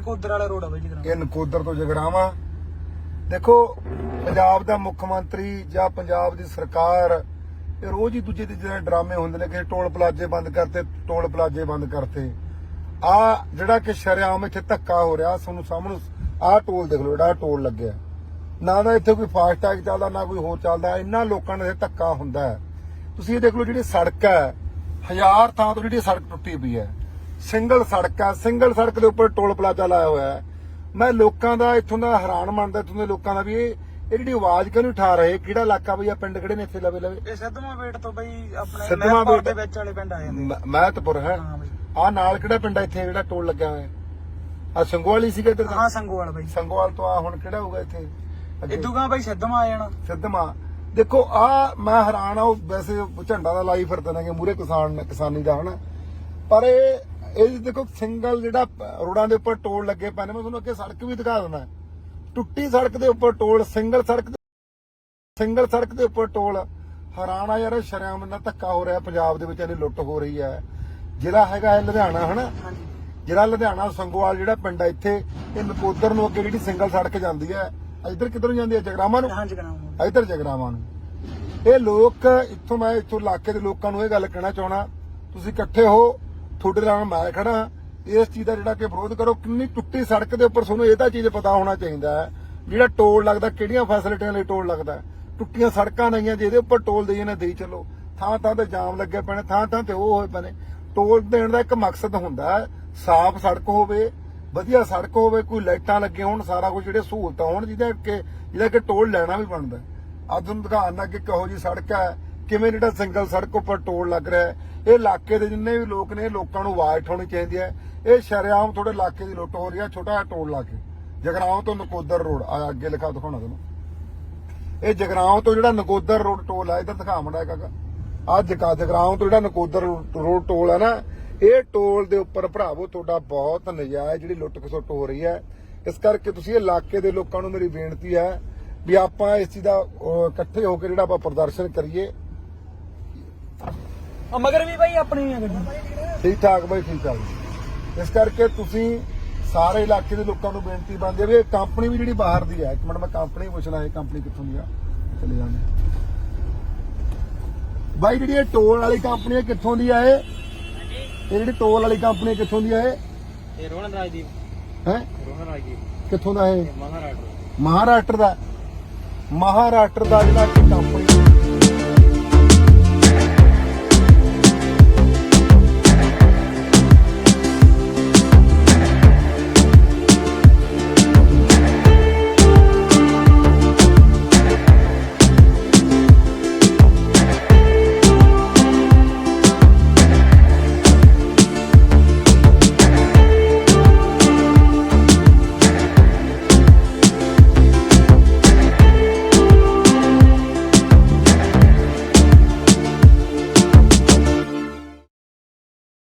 ਨਕੋਦਰ ਵਾਲਾ ਰੋਡ ਆ ਬਾਈ ਜਗਰਾਵਾਂ ਇਹ ਨਕੋਦਰ ਤੋਂ ਜਗਰਾਵਾਂ। ਦੇਖੋ, ਪੰਜਾਬ ਦਾ ਮੁੱਖ ਮੰਤਰੀ ਜਾਂ ਪੰਜਾਬ ਦੀ ਸਰਕਾਰ, ਇਹ ਰੋਜ਼ ਹੀ ਦੂਜੇ ਤੀਜੇ ਦਿਨ ਡਰਾਮੇ ਹੁੰਦੇ ਨੇ ਕਿ ਟੋਲ ਪਲਾਜ਼ੇ ਬੰਦ ਕਰਤੇ, ਟੋਲ ਪਲਾਜ਼ੇ ਬੰਦ ਕਰਤੇ। ਆ ਜਿਹੜਾ ਕਿ ਸ਼ਰੇਆਮ ਇੱਥੇ ਧੱਕਾ ਹੋ ਰਿਹਾ, ਤੁਹਾਨੂੰ ਸਾਹਮਣੇ ਆਹ ਟੋਲ ਦੇਖ ਲਓ, ਜਿਹੜਾ ਆਹ ਟੋਲ ਲੱਗਿਆ। ਨਾ ਤਾਂ ਇੱਥੇ ਕੋਈ ਫਾਸਟੈਗ ਚੱਲਦਾ, ਨਾ ਕੋਈ ਹੋਰ ਚੱਲਦਾ, ਇੰਨਾ ਲੋਕਾਂ ਨੂੰ ਇੱਥੇ ਧੱਕਾ ਹੁੰਦਾ ਤੁਸੀਂ ਇਹ ਦੇਖ ਲਓ ਜਿਹੜੀ ਸੜਕ ਹੈ, ਹਜ਼ਾਰ ਥਾਂ ਤੋਂ ਜਿਹੜੀ ਸੜਕ ਟੁੱਟੀ ਪਈ ਹੈ। ਸਿੰਗਲ ਸੜਕ ਹੈ ਸਿੰਗਲ ਸੜਕ ਦੇ ਉੱਪਰ ਟੋਲ ਪਲਾਜ਼ਾ ਲਾਇਆ ਹੋਇਆ ਹੈ। ਮੈਂ ਲੋਕਾਂ ਦਾ ਇੱਥੋਂ ਦਾ ਹੈਰਾਨ ਮੰਨਦਾ ਇੱਥੋਂ ਦੇ ਲੋਕਾਂ ਦਾ ਵੀ ਇਹ ਇਹ ਜਿਹੜੀ ਆਵਾਜ਼ ਕਿਉਂ ਉਠਾ ਰਹੇ? ਕਿਹੜਾ ਇਲਾਕਾ ਬਈ ਆ ਪਿੰਡ ਕਿਹੜੇ ਨੇ ਇੱਥੇ ਲਵੇ ਲਵੇ? ਇਹ ਸਿੱਧਵਾਂ ਵੇਟ ਤੋਂ ਬਾਈ ਆਪਣੇ ਬੇਟ। ਦੇ ਵਿੱਚ ਵਾਲੇ ਪਿੰਡ ਆ ਜਾਂਦੇ। ਮਹਿਤਪੁਰ ਹੈ। ਆ ਨਾਲ ਕਿਹੜਾ ਪਿੰਡ ਹੈ ਇੱਥੇ ਜਿਹੜਾ ਟੋਲ ਲੱਗਿਆ ਹੋਇਆ? ਆ ਸੰਗੋਵਾਲੀ ਸੀਗਾ ਇੱਧਰ ਹਾਂ ਸੰਗੋਵਾਲ ਬਾਈ। ਸੰਗੋਵਾਲ ਤੋਂ ਆ ਹੁਣ ਕਿਹੜਾ ਹੋਊਗਾ ਇੱਥੇ? ਇਦੂਗਾ ਬਾਈ ਸਿੱਧਵਾਂ ਆ ਜਾਣਾ। ਸਿੱਧਵਾਂ। ਦੇਖੋ ਆ ਮੈਂ ਹੈਰਾਨ ਆ ਉਹ ਵੈਸੇ ਝੰਡਾ ਦਾ ਲਾਈ ਫਿਰਦੇ ਨੇ ਕਿ ਮੂਰੇ ਕਿਸਾਨ ਕਿਸਾਨੀ ਦਾ ਹਨਾ? ਪਰ ਇਹ ਇਹ ਦੇਖੋ ਸਿੰਗਲ ਜਿਹੜਾ ਰੋਡਾਂ ਦੇ ਉੱਪਰ ਟੋਲ ਲੱਗੇ ਪਏ ਨੇ ਮੈਂ ਤੁਹਾਨੂੰ ਅੱਗੇ ਸੜਕ ਵੀ ਦਿਖਾ ਦਿੰਦਾ। ਟੁੱਟੀ ਸੜਕ ਦੇ ਉੱਪਰ ਟੋਲ ਸਿੰਗਲ ਸੜਕ ਸਿੰਗਲ ਸੜਕ ਦੇ ਉੱਪਰ ਟੋਲ। ਹੈਰਾਨ ਆ ਯਾਰ ਸ਼ਰਿਆਮ ਨਾਲ ਧੱਕਾ ਹੋ ਰਿਹਾ ਪੰਜਾਬ ਦੇ ਵਿੱਚ ਇਹਨੇ ਲੁੱਟ ਹੋ ਰਹੀ ਹੈ। ਜ਼ਿਲ੍ਹਾ ਹੈਗਾ ਹੈ ਲੁਧਿਆਣਾ ਹਨਾ? ਜਿਹੜਾ ਲੁਧਿਆਣਾ ਸੰਗੋਵਾਲ ਜਿਹੜਾ ਪਿੰਡ ਹੈ ਇੱਥੇ ਇਹ ਨਕੋਦਰ ਨੂੰ ਅੱਗੇ ਜਿਹੜੀ ਸਿੰਗਲ ਸੜਕ ਜਾਂਦੀ ਹੈ ਇੱਧਰ ਕਿੱਧਰ ਜਾਂਦੀ ਹੈ? ਜਗਰਾਮਾ ਨੂੰ? ਹਾਂ ਜਗਰਾਵਾਂ ਇੱਧਰ ਜਗਰਾਵਾਂ ਨੂੰ। ਇਹ ਲੋਕ ਇੱਥੋਂ ਮੈਂ ਇੱਥੋਂ ਇਲਾਕੇ ਦੇ ਲੋਕਾਂ ਨੂੰ ਇਹ ਗੱਲ ਕਹਿਣਾ ਚਾਹਣਾ ਤੁਸੀਂ ਇਕੱਠੇ ਹੋ ਤੁਹਾਡੇ ਨਾਲ ਮੈਂ ਖੜਾ, ਇਸ ਚੀਜ਼ ਦਾ ਜਿਹੜਾ ਕਿ ਵਿਰੋਧ ਕਰੋ, ਕਿੰਨੀ ਟੁੱਟੀ ਸੜਕ ਦੇ ਉੱਪਰ ਤੁਹਾਨੂੰ ਇਹ ਤਾਂ ਚੀਜ਼ ਪਤਾ ਹੋਣਾ ਚਾਹੀਦਾ ਹੈ, ਜਿਹੜਾ ਟੋਲ ਲੱਗਦਾ, ਕਿਹੜੀਆਂ ਫੈਸਿਲਿਟੀਆਂ ਲਈ ਟੋਲ ਲੱਗਦਾ ਟੁੱਟੀਆਂ ਸੜਕਾਂ ਨਹੀਂਆਂ ਜਿਹਦੇ ਉੱਪਰ ਟੋਲ ਦੇਈ ਜਾਂਦੇ ਦੇਈ ਚੱਲੋ। ਥਾਂ ਥਾਂ ਤੇ ਜਾਮ ਲੱਗੇ ਪੈਣੇ, ਥਾਂ ਥਾਂ ਤੇ ਉਹ ਹੋਏ ਪੈਣੇ। ਟੋਲ ਦੇਣ ਦਾ ਇੱਕ ਮਕਸਦ ਹੁੰਦਾ ਸਾਫ਼ ਸੜਕ ਹੋਵੇ, ਵਧੀਆ ਸੜਕ ਹੋਵੇ, ਕੋਈ ਲਾਈਟਾਂ ਲੱਗੇ ਹੋਣ, ਸਾਰਾ ਕੁਝ ਜਿਹੜੇ ਸਹੂਲਤਾਂ ਹੋਣ, ਜਿਹਦੇ ਕਿ ਜਿਹਦਾ ਕਿ ਟੋਲ ਲੈਣਾ ਵੀ ਬਣਦਾ ਹੈ। ਅੱਜ ਤੁਹਾਨੂੰ ਦਿਖਾਉਣਾ ਕਿਹੋ ਜੀ ਸੜਕ ਹੈ ਕਿਵੇਂ ਜਿਹੜਾ ਸਿੰਗਲ ਸੜਕ ਉੱਪਰ ਟੋਲ ਲੱਗ ਰਿਹਾ ਹੈ, ਇਹ ਇਲਾਕੇ ਦੇ ਜਿੰਨੇ ਵੀ ਲੋਕ ਨੇ ਲੋਕਾਂ ਨੂੰ ਆਵਾਜ਼ ਉਠਾਉਣੀ ਚਾਹੀਦੀ ਹੈ। ਇਹ ਸ਼ਰਿਆਮ ਤੁਹਾਡੇ ਇਲਾਕੇ ਦੀ ਲੁੱਟ ਹੋ ਰਹੀ ਹੈ, ਛੋਟਾ ਜਿਹਾ ਟੋਲ ਲਾ ਕੇ। ਜਗਰਾਉਂ ਤੋਂ ਨਕੋਦਰ ਰੋਡ, ਆ ਅੱਗੇ ਲਿਖਾ ਦਿਖਾਉਣਾ ਤੁਹਾਨੂੰ। ਇਹ ਜਗਰਾਉਂ ਤੋਂ ਜਿਹੜਾ ਨਕੋਦਰ ਰੋਡ ਟੋਲ ਆ, ਇਧਰ ਦਿਖਾ ਮੁੰਡਾ ਕਾਕਾ। ਆ ਜਗਾ ਜਗਰਾਉਂ ਤੋਂ ਜਿਹੜਾ ਨਕੋਦਰ ਰੋਡ ਟੋਲ ਆ ਨਾ, ਇਹ ਟੋਲ ਦੇ ਉੱਪਰ ਭਰਾਵੋ ਤੁਹਾਡਾ ਬਹੁਤ ਨਜਾਇਜ਼ ਜਿਹੜੀ ਲੁੱਟ ਖਸੁੱਟ ਹੋ ਰਹੀ ਹੈ। ਇਸ ਕਰਕੇ ਤੁਸੀਂ ਇਲਾਕੇ ਦੇ ਲੋਕਾਂ ਨੂੰ ਮੇਰੀ ਬੇਨਤੀ ਹੈ ਵੀ ਆਪਾਂ ਇਸ ਚੀਜ਼ ਦਾ ਇਕੱਠੇ ਹੋ ਕੇ ਜਿਹੜਾ ਆਪਾਂ ਪ੍ਰਦਰਸ਼ਨ ਕਰੀਏ। ਆ ਮਗਰ ਵੀ ਬਾਈ ਆਪਣੀ ਆ ਗੱਡੀ। ਠੀਕ ਠਾਕ ਬਈ ਠੀਕ ਠਾਕ। ਇਸ ਕਰਕੇ ਤੁਸੀਂ ਸਾਰੇ ਇਲਾਕੇ ਦੇ ਲੋਕਾਂ ਨੂੰ ਬੇਨਤੀ ਬੰਦੇ ਵੀ ਇਹ ਕੰਪਨੀ ਵੀ ਜਿਹੜੀ ਬਾਹਰ ਦੀ ਹੈ। ਇੱਕ ਮਿੰਟ ਮੈਂ ਕੰਪਨੀ ਪੁੱਛਣਾ ਇਹ ਕੰਪਨੀ ਕਿੱਥੋਂ ਦੀ ਆ? ਚਲੇ ਜਾਂਦੇ ਬਾਈ ਜਿਹੜੀ ਇਹ ਟੋਲ ਵਾਲੀ ਕੰਪਨੀ ਹੈ ਕਿੱਥੋਂ ਦੀ ਆ ਇਹ? ਇਹ ਜਿਹੜੀ ਟੋਲ ਵਾਲੀ ਕੰਪਨੀ ਹੈ ਕਿੱਥੋਂ ਦੀ ਆ ਇਹ? ਇਹ ਰੋਹਨ ਰਾਜਦੀਪ। ਹੈ? ਰੋਹਨ ਰਾਜਦੀਪ। ਕਿੱਥੋਂ ਦਾ ਇਹ? ਮਹਾਰਾਸ਼ਟਰ ਮਹਾਰਾਸ਼ਟਰ ਦਾ। ਮਹਾਰਾਸ਼ਟਰ ਦਾ ਜਿਹੜਾ ਕਿ ਕੰਪਨੀ